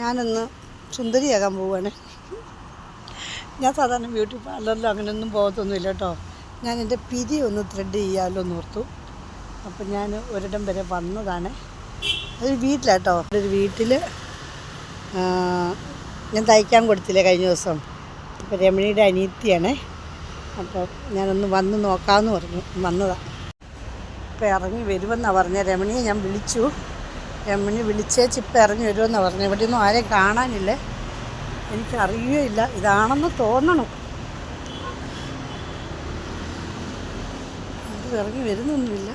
ഞാനിന്ന് സുന്ദരിയാകാൻ പോവുകയാണ്. ഞാൻ സാധാരണ ബ്യൂട്ടി പാർലറിലോ അങ്ങനെയൊന്നും പോകത്തൊന്നുമില്ല കേട്ടോ. ഞാൻ എന്റെ പിരി ഒന്ന് ത്രെഡ് ചെയ്യാമല്ലോ ഓർത്തു. അപ്പം ഞാൻ ഒരിടം വരെ വന്നതാണ്. അതൊരു വീട്ടിലാട്ടോ. ഒരു വീട്ടിൽ ഞാൻ തയ്ക്കാൻ കൊടുത്തില്ല കഴിഞ്ഞ ദിവസം. അപ്പോൾ രമണിയുടെ അനിയത്തിയാണ്. അപ്പോൾ ഞാനൊന്ന് വന്ന് നോക്കാമെന്ന് പറഞ്ഞു. വന്നതാണ് ഇപ്പം ഇറങ്ങി വരുമെന്നാണ് പറഞ്ഞത്. രമണിയെ ഞാൻ വിളിച്ചു. രമണി വിളിച്ചേച്ച് ഇപ്പം ഇറങ്ങി വരുമെന്ന് പറഞ്ഞു ഇവിടെ ഒന്നും ആരെയും കാണാനില്ലേ. എനിക്കറിയുകയില്ല. ഇതാണെന്ന് തോന്നണം. ആരും ഇറങ്ങി വരുന്നൊന്നുമില്ല.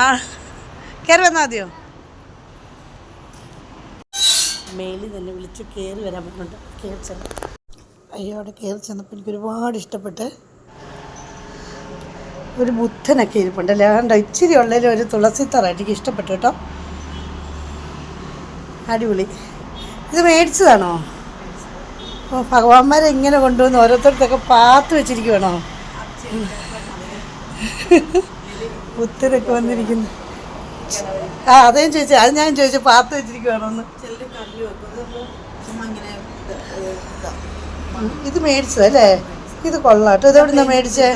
ആ കയറി വന്നാൽ മതിയോ മേലിൽ തന്നെ വിളിച്ച് കയറി വരാൻ പറ്റുന്നുണ്ട് കയറി ചെന്നു. അയ്യോ അവിടെ കയറി ചെന്നപ്പോൾ എനിക്ക് ഒരുപാട് ഇഷ്ടപ്പെട്ട് ഒരു ബുദ്ധനൊക്കെ ഇരിപ്പുണ്ട്. അല്ലേ? കണ്ടോ? ഇച്ചിരി ഉള്ളതിൽ ഒരു തുളസിത്തറ എനിക്ക് ഇഷ്ടപ്പെട്ടു കേട്ടോ. അടിപൊളി. ഇത് മേടിച്ചതാണോ? ഓ ഭഗവാന്മാരെ ഇങ്ങനെ കൊണ്ടുവന്ന് ഓരോരുത്തർക്കൊക്കെ പാത്ത് വെച്ചിരിക്കുവാണോ? ബുദ്ധനൊക്കെ വന്നിരിക്കുന്നു. ആ അതേം ചോദിച്ചു. അത് ഞാൻ ചോദിച്ചു പാത്ത് വെച്ചിരിക്കുവാണോ എന്ന് ഇത് മേടിച്ചതല്ലേ? ഇത് കൊള്ളാട്ടോ ഇത് എവിടുന്ന് മേടിച്ചേ?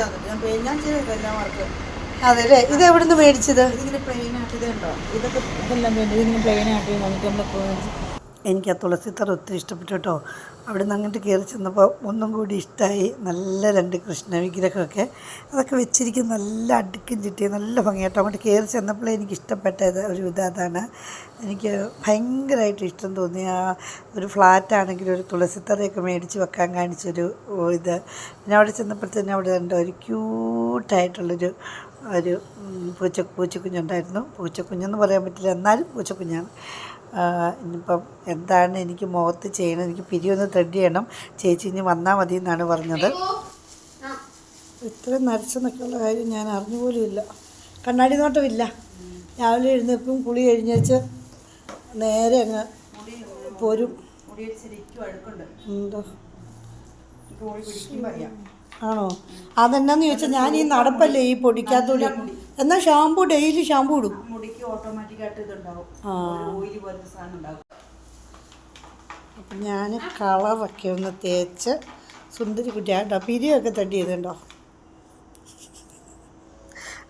അതെല്ലേ ഇത് എവിടുന്ന് മേടിച്ചത്? ഇതിങ്ങനെ പ്ലെയിൻ ആയിട്ട് ഇതുണ്ടോ? ഇതൊക്കെ ഇതെല്ലാം വേണ്ടി? ഇതിങ്ങനെ പ്ലെയിൻ ആയിട്ട് നമുക്ക് നമ്മൾ എനിക്ക് ആ തുളസിത്തറ ഒത്തിരി ഇഷ്ടപ്പെട്ടു കേട്ടോ. അവിടെ നിന്ന് അങ്ങോട്ട് കയറി ചെന്നപ്പോൾ ഒന്നും കൂടി ഇഷ്ടമായി നല്ല രണ്ട് കൃഷ്ണ വിഗ്രഹമൊക്കെ. അതൊക്കെ വെച്ചിരിക്കുന്ന നല്ല അടുക്കും ചിട്ടി നല്ല ഭംഗിയാട്ടോ അങ്ങോട്ട് കയറി ചെന്നപ്പോഴേ എനിക്ക് ഇഷ്ടപ്പെട്ടത് ഒരു ഇത് അതാണ്. എനിക്ക് ഭയങ്കരമായിട്ട് ഇഷ്ടം തോന്നി ആ ഒരു ഫ്ലാറ്റാണെങ്കിലും ഒരു തുളസിത്തറയൊക്കെ മേടിച്ച് വെക്കാൻ കാണിച്ചൊരു ഇത്. പിന്നെ അവിടെ ചെന്നപ്പോഴത്തേനും അവിടെ ഉണ്ട് ഒരു ക്യൂട്ടായിട്ടുള്ളൊരു ഒരു പൂച്ച പൂച്ചക്കുഞ്ഞുണ്ടായിരുന്നു. പൂച്ചക്കുഞ്ഞെന്ന് പറയാൻ പറ്റില്ല. എന്നാലും പൂച്ചക്കുഞ്ഞാണ്. ഇനിയിപ്പം എന്താണ് എനിക്ക് മുഖത്ത് ചെയ്യണം എനിക്ക് പിരിയൊന്ന് ത്രെഡ് ചെയ്യണം. ചേച്ചി ഇനി വന്നാൽ മതി എന്നാണ് പറഞ്ഞത്. ഇത്രയും നരച്ചെന്നൊക്കെയുള്ള കാര്യം ഞാൻ അറിഞ്ഞുപോലും ഇല്ല. കണ്ണാടി നോട്ടമില്ല രാവിലെ എഴുന്നേൽക്കും കുളി കഴിഞ്ഞേച്ച് നേരെ അങ്ങ് പോരും. എന്തോ ആണോ? അതെന്നാന്ന് ചോദിച്ചാൽ ഞാൻ ഈ നടപ്പല്ലേ ഈ പൊടിക്കാത്തുള്ളി എന്നാൽ ഷാമ്പു ഡെയിലി ഷാമ്പു ഇടും. മുടിക്ക് ഓട്ടോമാറ്റിക് ആയിട്ട് ഇതുണ്ടാവും. ആ. ഓയിൽ പോലത്തെ സാധനം ഉണ്ടാവും. അപ്പം ഞാൻ കളറൊക്കെ ഒന്ന് തേച്ച് സുന്ദരി കുട്ടിയാട്ടോ പിരിയൊക്കെ തട്ടി ചെയ്തുണ്ടോ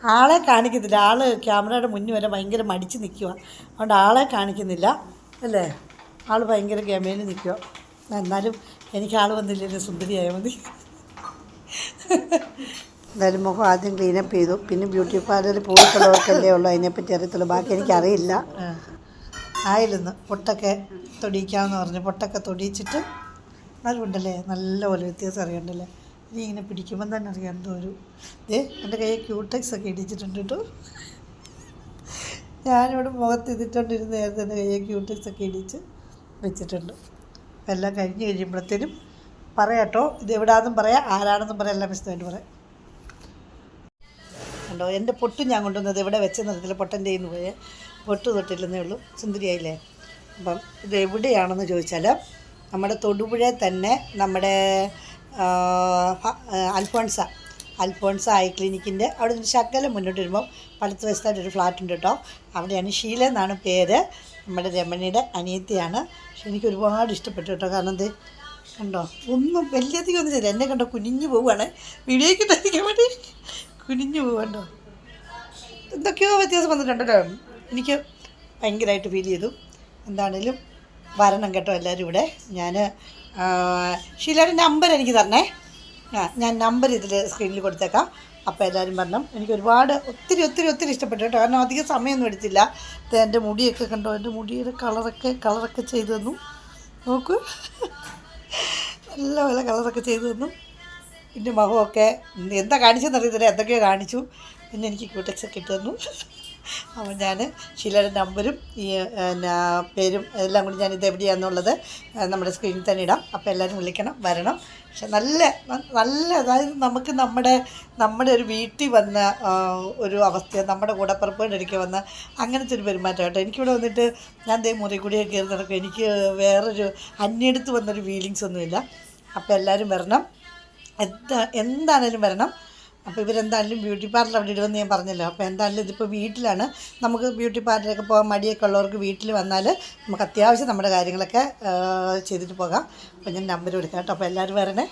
ആളെ കാണിക്കുന്നില്ല ആൾ ക്യാമറയുടെ മുന്നിൽ വരെ ഭയങ്കര മടിച്ച് നിൽക്കുക അതുകൊണ്ട് ആളെ കാണിക്കുന്നില്ല. അല്ലേ? ആൾ ഭയങ്കര ഗമേന് നിൽക്കുക എന്നാലും എനിക്ക് ആൾ വന്നില്ലെങ്കിൽ സുന്ദരിയായ മതി. എന്തായാലും മുഖം ആദ്യം ക്ലീനപ്പ് ചെയ്തു. പിന്നെ ബ്യൂട്ടി പാർലറിൽ പോയിട്ടുള്ളവർക്കല്ലേ ഉള്ളൂ അതിനെപ്പറ്റി അറിയത്തുള്ളൂ. ബാക്കി എനിക്കറിയില്ല. ആയിരുന്നു. പൊട്ടൊക്കെ തൊടിയിക്കാമെന്ന് പറഞ്ഞു. പൊട്ടൊക്കെ തൊടിയിച്ചിട്ട് നല്ല നല്ലപോലെ നല്ല പോലെ വ്യത്യാസം അറിയണ്ടല്ലേ? ഇനി ഇങ്ങനെ പിടിക്കുമ്പം തന്നെ അറിയാം എന്തോ ഒരു ഏ എന്റെ കയ്യിൽ ക്യൂടെക്സ് ഒക്കെ ഇടിച്ചിട്ടുണ്ട് കേട്ടോ ഞാനിവിടെ മുഖത്ത് ഇതിട്ടുകൊണ്ടിരുന്ന നേരത്തെ എന്റെ കയ്യിൽ ക്യൂടെക്സ് ഒക്കെ ഇടിച്ച് വെച്ചിട്ടുണ്ട്. എല്ലാം കഴിഞ്ഞ് കഴിയുമ്പോഴത്തേനും പറയാട്ടോ ഇത് എവിടാന്നും പറയാം ആരാണെന്നും പറയാം എല്ലാം വിശദമായിട്ട് പറയാം. കണ്ടോ എന്റെ പൊട്ട് ഞാൻ കൊണ്ടുവന്നത് ഇവിടെ വെച്ച നിറത്തിൽ പൊട്ടന്റെ കയ്യിൽ പോയേ. പൊട്ട് തൊട്ടില്ലെന്നേ ഉള്ളൂ. സുന്ദരിയായില്ലേ? അപ്പം ഇത് എവിടെയാണെന്ന് ചോദിച്ചാൽ നമ്മുടെ തൊടുപുഴയിൽ തന്നെ നമ്മുടെ അൽഫോൺസ. അൽഫോൺസ ഐ ക്ലിനിക്കിന്റെ അവിടെ നിന്ന് ശകലം മുന്നോട്ട് വരുമ്പോൾ പലത്ത് വശത്തായിട്ട് ഒരു ഫ്ലാറ്റ് ഉണ്ട് കേട്ടോ. അവിടെയാണ് ഷീല എന്നാണ് പേര്. നമ്മുടെ രമണിയുടെ അനിയത്തിയാണ്. പക്ഷെ എനിക്ക് ഒരുപാട് ഇഷ്ടപ്പെട്ടു കേട്ടോ. കാരണം എന്ത്? കണ്ടോ? ഒന്നും വലിയധികം ഒന്നും ചെയ്തില്ല. എന്നെ കണ്ടോ കുനിഞ്ഞു പോവുകയാണ്. വീഡിയോയ്ക്ക് ഇട്ടായിരിക്കാൻ വേണ്ടി കുനിഞ്ഞു പോവണ്ടോ എന്തൊക്കെയോ വ്യത്യാസം വന്നിട്ടുണ്ടല്ലോ എനിക്ക് ഭയങ്കരമായിട്ട് ഫീൽ ചെയ്തു. എന്താണേലും വരണം കേട്ടോ എല്ലാവരും ഇവിടെ. ഞാൻ ഷീലയുടെ നമ്പർ എനിക്ക് തരണേ. ആ ഞാൻ നമ്പർ ഇതിൽ സ്ക്രീനിൽ കൊടുത്തേക്കാം. അപ്പോൾ എല്ലാവരും വരണം. എനിക്ക് ഒരുപാട് ഒത്തിരി ഒത്തിരി ഒത്തിരി ഇഷ്ടപ്പെട്ടു കേട്ടോ. കാരണം അധികം സമയമൊന്നും എടുത്തില്ല. എന്റെ മുടിയൊക്കെ കണ്ടോ? എന്റെ മുടിയുടെ കളറൊക്കെ കളറൊക്കെ ചെയ്തു തന്നു. നോക്കൂ. നല്ല പോലെ കളറൊക്കെ ചെയ്തു തന്നു. പിന്നെ മുഖമൊക്കെ എന്താ കാണിച്ചെന്ന് അറിയത്തില്ല എന്തൊക്കെയോ കാണിച്ചു. പിന്നെ എനിക്ക് ക്യൂടെക്സ് ഒക്കെ ഇട്ട് തന്നു. അപ്പോൾ ഞാൻ ഷീലയുടെ നമ്പരും ഈ എന്നാ പേരും എല്ലാം കൂടി ഞാൻ എവിടെയാണെന്നുള്ളത് നമ്മുടെ സ്ക്രീനിൽ തന്നെ ഇടാം. അപ്പോൾ എല്ലാവരും വിളിക്കണം വരണം. പക്ഷെ നല്ല നല്ല അതായത് നമുക്ക് നമ്മുടെ നമ്മുടെ ഒരു വീട്ടിൽ വന്ന ഒരു അവസ്ഥ നമ്മുടെ കൂടപ്പുറപ്പുകളുടെ ഇടയ്ക്ക് വന്ന അങ്ങനത്തെ ഒരു പെരുമാറ്റം കേട്ടോ. എനിക്കിവിടെ വന്നിട്ട് ഞാൻ ദേ മുറി കൂടിയൊക്കെ കയറി നടക്കും. എനിക്ക് വേറൊരു അന്യടുത്ത് വന്നൊരു ഫീലിങ്സ് ഒന്നുമില്ല. അപ്പോൾ എല്ലാവരും വരണം. എന്താ എന്താണേലും വരണം. അപ്പോൾ ഇവരെന്തായാലും ബ്യൂട്ടി പാർലർ അവിടെ ഇടുമെന്ന് ഞാൻ പറഞ്ഞല്ലോ. അപ്പോൾ എന്തായാലും ഇതിപ്പോൾ വീട്ടിലാണ്. നമുക്ക് ബ്യൂട്ടി പാർലറൊക്കെ പോകാൻ മടിയൊക്കെ ഉള്ളവർക്ക് വീട്ടിൽ വന്നാൽ നമുക്ക് അത്യാവശ്യം നമ്മുടെ കാര്യങ്ങളൊക്കെ ചെയ്തിട്ട് പോകാം. അപ്പോൾ ഞാൻ നമ്പർ കൊടുക്കാം കേട്ടോ. അപ്പോൾ എല്ലാവരും വരണേ.